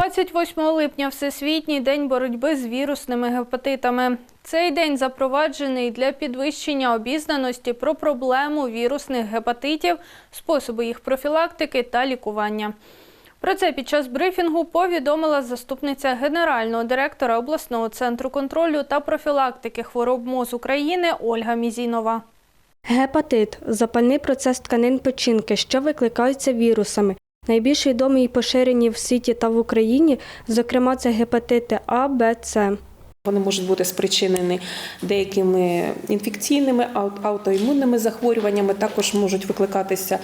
28 липня Всесвітній день боротьби з вірусними гепатитами. Цей день запроваджений для підвищення обізнаності про проблему вірусних гепатитів, способи їх профілактики та лікування. Про це під час брифінгу повідомила заступниця генерального директора обласного центру контролю та профілактики хвороб МОЗ України Ольга Мізінова. Гепатит запальний процес тканин печінки, що викликаються вірусами. Найбільш відомі і поширені в світі та в Україні, зокрема, це гепатити А, Б, С. Вони можуть бути спричинені деякими інфекційними аутоімунними захворюваннями, також можуть викликатися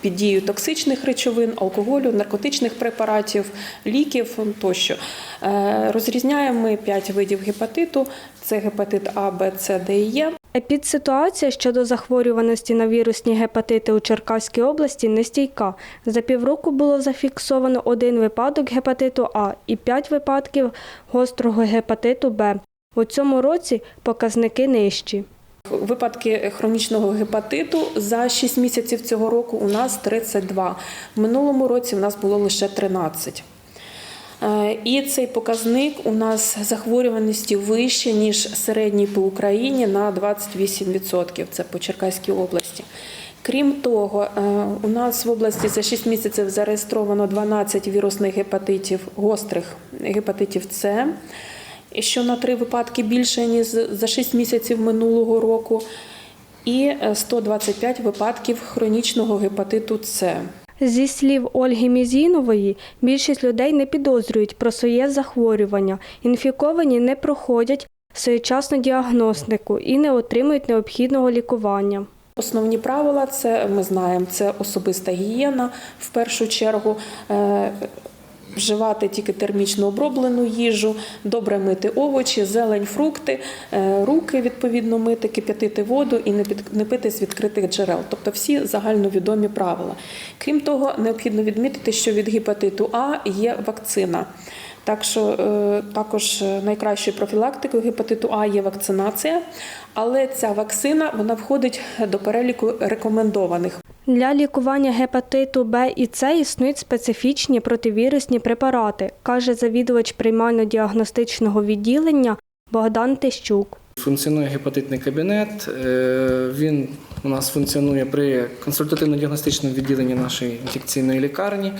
під дією токсичних речовин, алкоголю, наркотичних препаратів, ліків тощо. Е, Розрізняємо ми п'ять видів гепатиту: це гепатит А, Б, С, Д і Е. Епідситуація щодо захворюваності на вірусні гепатити у Черкаській області нестійка. За півроку було зафіксовано один випадок гепатиту А і п'ять випадків гострого гепатиту Б. У цьому році показники нижчі. Випадки хронічного гепатиту за 6 місяців цього року у нас 32. В минулому році у нас було лише 13. Е, І цей показник у нас захворюваності вище, ніж середній по Україні на 28%. Це по Черкаській області. Крім того, е, у нас в області за 6 місяців зареєстровано 12 вірусних гепатитів, гострих гепатитів С, що на 3 випадки більше, ніж за 6 місяців минулого року, і е, 125 випадків хронічного гепатиту С. Зі слів Ольги Мізінової, більшість людей не підозрюють про своє захворювання. Інфіковані не проходять своєчасну діагностику і не отримують необхідного лікування. Основні правила це ми знаємо, це особиста гігієна в першу чергу. Вживати тільки термічно оброблену їжу, добре мити овочі, зелень, фрукти, е, руки відповідно мити, кип'ятити воду і не пити з відкритих джерел. Тобто всі загальновідомі правила. Крім того, необхідно відмітити, що від гепатиту А є вакцина. Так що е, також е, найкращою профілактикою гепатиту А є вакцинація, але ця вакцина вона входить до переліку рекомендованих. Для лікування гепатиту Б і С існують специфічні противірусні препарати, каже завідувач приймально-діагностичного відділення Богдан Тищук. Функціонує гепатитний кабінет. е, Він у нас функціонує при консультативно-діагностичному відділенні нашої інфекційної лікарні,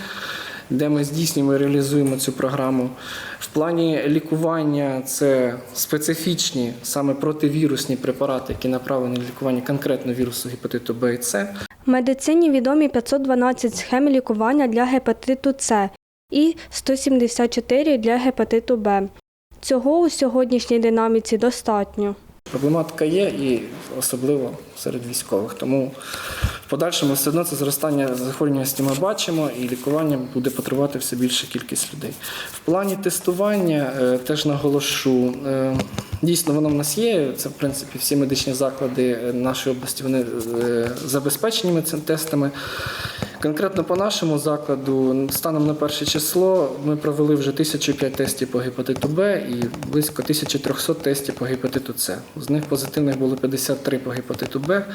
де ми здійснюємо і реалізуємо цю програму. В плані лікування це специфічні саме противірусні препарати, які направлені на лікування конкретно вірусу гепатиту Б і С. Медицині відомі 512 схем лікування для гепатиту С і 174 для гепатиту Б. Цього у сьогоднішній динаміці достатньо. Проблематика є і особливо серед військових. Тому в подальшому все одно це зростання захворюваності ми бачимо, і лікування буде потребувати все більша кількість людей. В плані тестування е, теж наголошу. Дійсно, воно в нас є. Це, в принципі, всі медичні заклади нашої області вони е, забезпечені цими тестами. Конкретно по нашому закладу, станом на перше число, ми провели вже 1005 тестів по гепатиту Б і близько 1300 тестів по гепатиту С. З них позитивних було 53 по гепатиту Б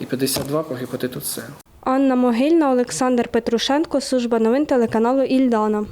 і 52 по гепатиту С. Анна Могильна, Олександр Петрушенко, служба новин телеканалу Ільдана.